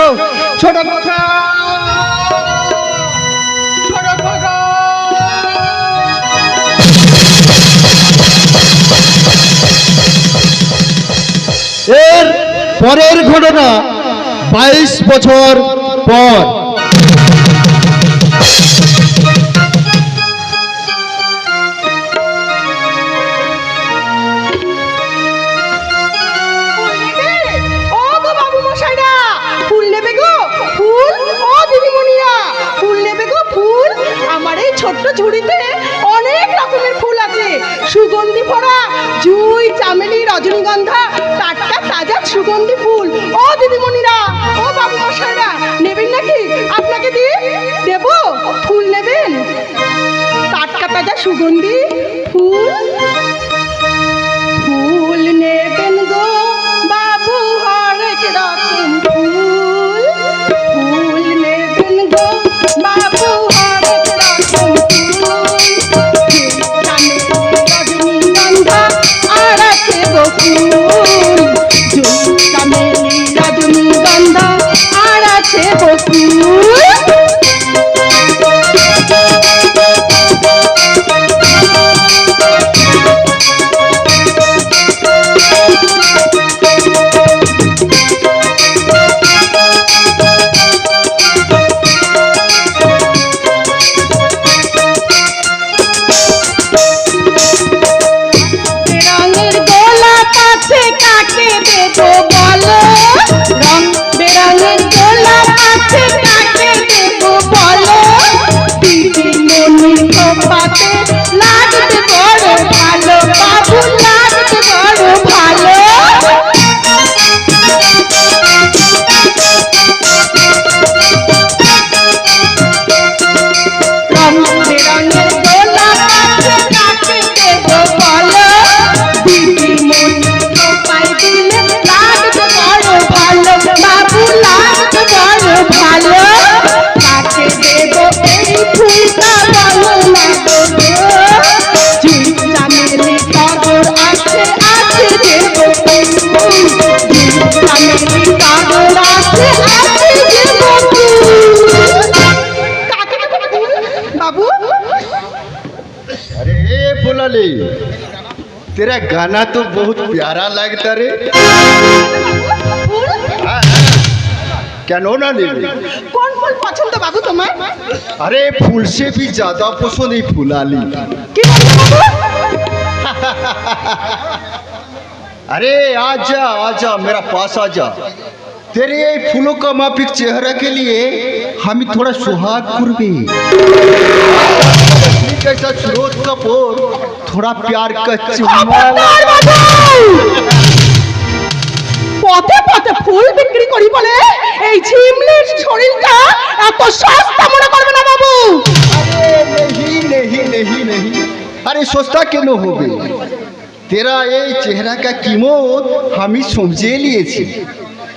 এসো ছোট এর পরের ঘটনা বাইশ বছর পর। রজনীগন্ধা, টাটকা তাজা সুগন্ধি ফুল। ও দিদিমণিরা, ও বাবু মশাইরা নেবেন নাকি? আপনাকে দিয়ে দেব? ফুল নেবেন? টাটকা তাজা সুগন্ধি, ফুল? talk फुलाली तेरा गाना तो बहुत प्यारा लगता रे ফুল हाँ, क्या नो ना ले ले? কোন ফুল পছন্দ বাবু তোমার अरे फूल से भी ज्यादा पसंद है फुलाली কি বলছো বাবু अरे आजा आजा मेरा पास आजा तेरे ये फूलों का माफिक चेहरा के लिए हम थोड़ा सुहाग करबे कैसा स्रोत कपूर थोड़ा प्यार का चुम्मा খবরদার বাবু পথে পথে ফুল বিক্রি করি বলে এই ঝিমলির শরীরটা এত সস্তা মনে করবে না বাবু अरे नहीं नहीं नहीं नहीं अरे सस्ता क्यों होबे तेरा ये चेहरा का कीमत हम ही समझे लिए छे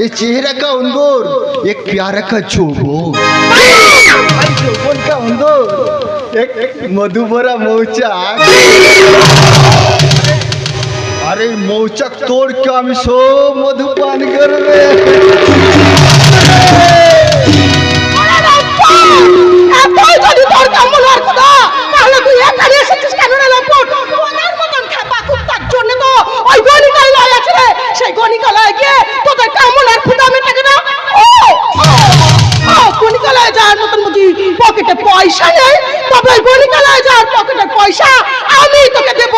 ये चेहरा का अंदर एक प्यारा का जोबो जोबन का अंदर মধুবরা মৌচাক আরে মৌচাক তোর কে আমি সব মধু পান করবে সেই গণিকালায় গিয়ে তোদের কেমন আর খুদা মেটাকে পকেটে পয়সা নেই তবে গলি কালায় যাওয়ার পকেটে পয়সা আমি তোকে দেব।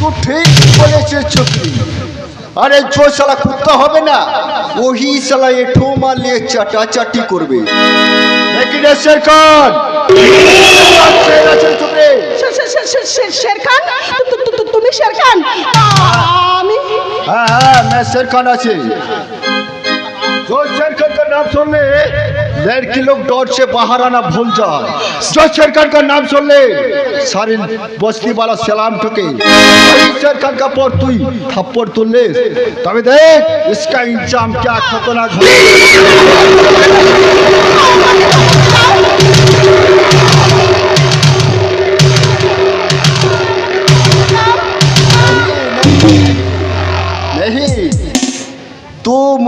তো ঠিক বলেছে আরে কুত্তা হবে না ওহি মারলে করবে। শেরখান। তুমি শেরখান? আমি হ্যাঁ হ্যাঁ আছি। नाम सुन ले लड़की लोग डर से बाहर आना भूल जाए जो शेर खान का नाम सुन ले सारी बस्ती वाला सलाम ठुके वही शेर खान का पर तू थप्पड़ तुल ले तभी देख इसका इंजाम क्या खतरनाक है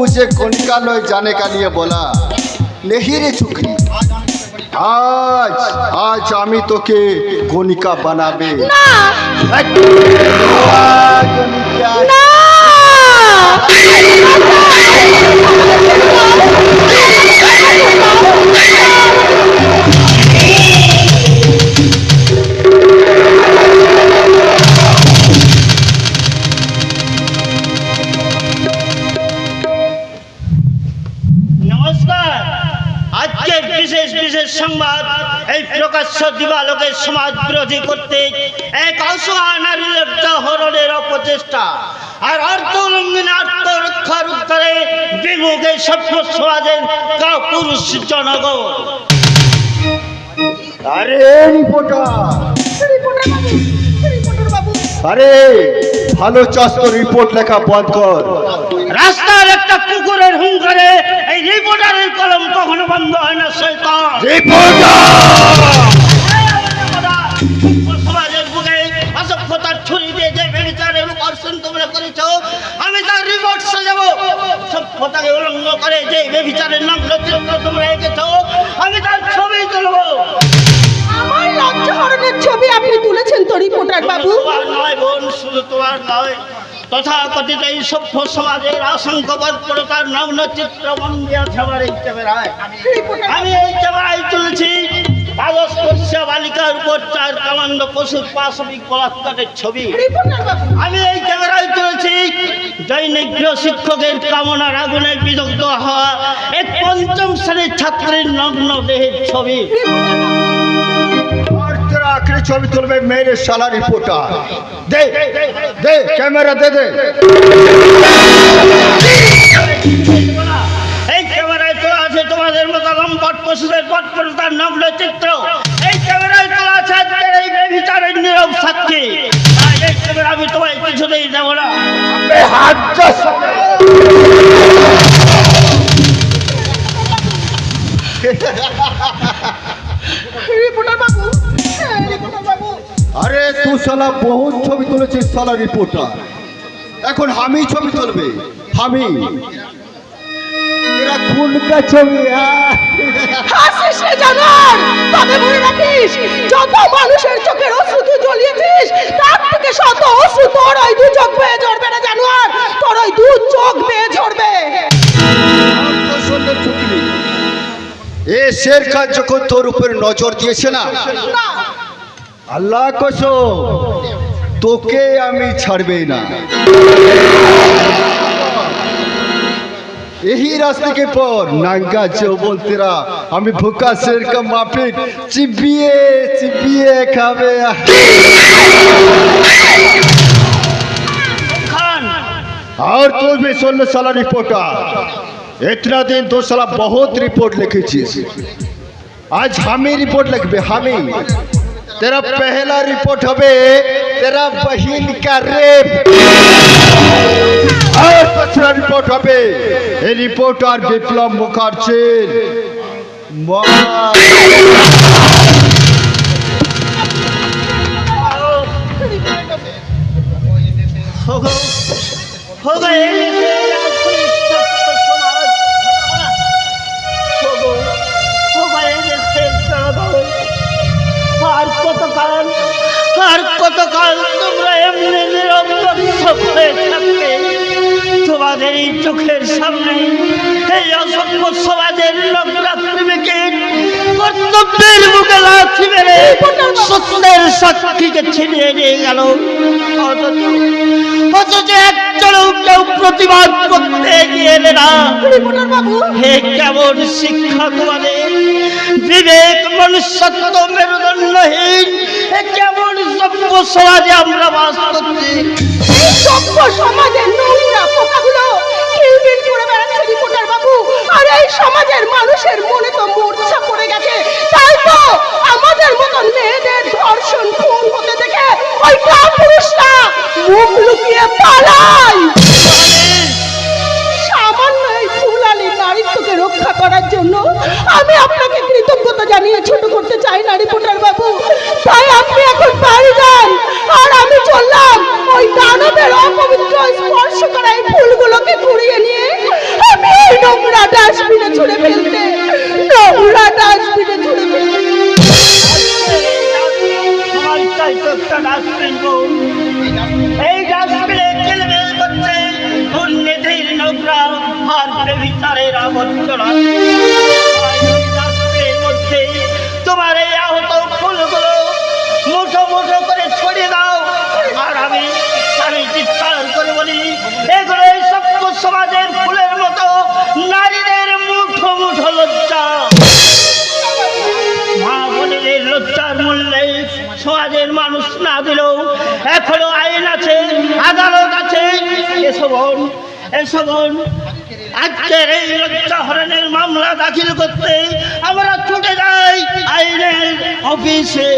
গণিকা নয় জানে কা নিয়ে বলা নেহিরে চুকরি আজ আজ আমি তোকে গণিকা বানাবে না বিরোধী করতে এক হরণের অপচেষ্টা। আর আত্মরক্ষার উত্তরে বিমুখে সভ্য সমাজের কাপুরুষ জনগণ। আরে আরে ভালো চাষ তো রিপোর্ট লেখা বন্ধ কর। রাস্তার একটা কুকুরের হুঙ্কারে এই রিপোর্টারের কলম কখনো বন্ধ হয় না শৈতান সমাজের বুকে অসভ্যতার ছুরি দিয়ে যে বেবিচারের উপর্ষণ তোমরা করেছ আমি তার রিপোর্ট সাজাবো সভ্যতাকে উলঙ্গ করে যে বেবিচারের নাম চিত্র তোমরা এঁকেছো আমি তার ছবি তুলবো। আমার ছবি আপনি তুলেছেন তো রিপোর্টার বাবু। নয় বোন শুধু তোমার নয় তথা কথিত এই সভ্য সমাজের অসংখ্য বর্বরতার নগ্ন চিত্র বন্দী আছে আমার এই ক্যামেরায় আমি এই ক্যামেরায় তুলেছি কাগজ পশ্চা বালিকার উপর চার কামান্ড পশুর পাশবিক বলাৎকারের ছবি। আমি এই ক্যামেরায় তুলেছি, দৈনিক শিক্ষকের কামনার আগুনে বিদগ্ধ হওয়া এক পঞ্চম শ্রেণির ছাত্রের নগ্ন দেহের ছবি। আখরি ছবি তুলবে মেরে শালা রিপোর্টার। দে দে, ক্যামেরা দে দে। তাদের মতো লম্পট পশুদের কট্টরতার নগ্ন চিত্র। এই ক্যামেরায় তোলা আছে এই বিচারের নীরব সাক্ষী। এই ক্যামেরা আমি তোমায় কিছুতেই দেব না। আরে তুই বহু ছবি তুলেছিস শালা রিপোর্টার। এখন আমি ছবি তুলবে। আমি এরা খুন কা ছবি হাসিস রে জানার তবে মনে রাখিস যত মানুষের চোখের অশ্রু তুই জ্বলিয়েছিস তার থেকে শত অশ্রু তোর ওই দু চোখ বেয়ে ঝরবে না জানোয়ার তোর ওই দু চোখ বেয়ে ঝরবে। এ শের খান যখন তোর উপরে নজর দিয়েছে না? আল্লাহ কসো তোকে আমি ছাড়বেই না। यही रास्ते के पर नांगा चौबल तेरा हमें भूखा शेर का माफिक चिबिए चिबिए खावे। और तू भी ले साला रिपोर्टर इतना दिन दो साला बहुत रिपोर्ट लिखी चीज़। आज हम ही रिपोर्ट लिखबे हम। ही तेरा पहला रिपोर्ट हबे तेरा बहन का रेप और दूसरा रिपोर्ट हबे ये रिपोर्टर विप्लव मुखर्जी मार হোগো হোগো এই যে রাজনীতি সভ্য সমাজ হোগো হোগো এই যে শেষ জনগণ আর কতকাল তোমরা এমনি থাকবে? তোমাদের এই চোখের সামনে এই অসভ্য সমাজের লোকরা প্রেমিকের কর্তব্যের বুকে লাথি মেরে সত্যের সাক্ষীকে ছিনিয়ে নিয়ে গেল। অথচ একজনও কেউ প্রতিবাদ করতে গিয়ে না। হে কেমন শিক্ষা তোমাদের। বিবেক মনুষ্যত্ব মেরুদণ্ডহীন। কেমন সভ্য সমাজে আমরা বাস করছি? সভ্য সমাজের নোংরা পোকাগুলো কিলবিল করে বেড়াচ্ছে রিপোর্টার বাবু। আর এই সমাজের মানুষের মনে তো মূর্ছা ছোট করতে চাই না রিপোর্টার বাবু। তাই আপনি এখন বাড়ি যান। আর আমি চললাম ওই দানবের অপবিত্র স্পর্শ করা এই ফুলগুলোকে ঘুরিয়ে নিয়ে। আমি এই নোংরা ডাস্টবিনে ছুঁড়ে ফেলতে। নোংরা ডাস্টবিনে ছুঁড়ে ফেলতে। এই ডাস্টবিনে ছেলেমেয়ে আবর্জনা। তোমার এই আহত ফুলগুলো মুঠো মুঠো করে ছড়িয়ে দাও। আর আমি আমি চিৎকার করে বলি, এগুলো এই সভ্য সমাজের ফুলের মতো, নারীদের মুঠো মুঠো লজ্জা। লজ্জার মূল্যে সমাজের মানুষ না দিলেও এখনও আইন আছে, আদালত আছে। এসবন এসবন আজকের এই হরণের মামলা দাখিল করতে আমরা ছুটে যাই আইনের অফিসে।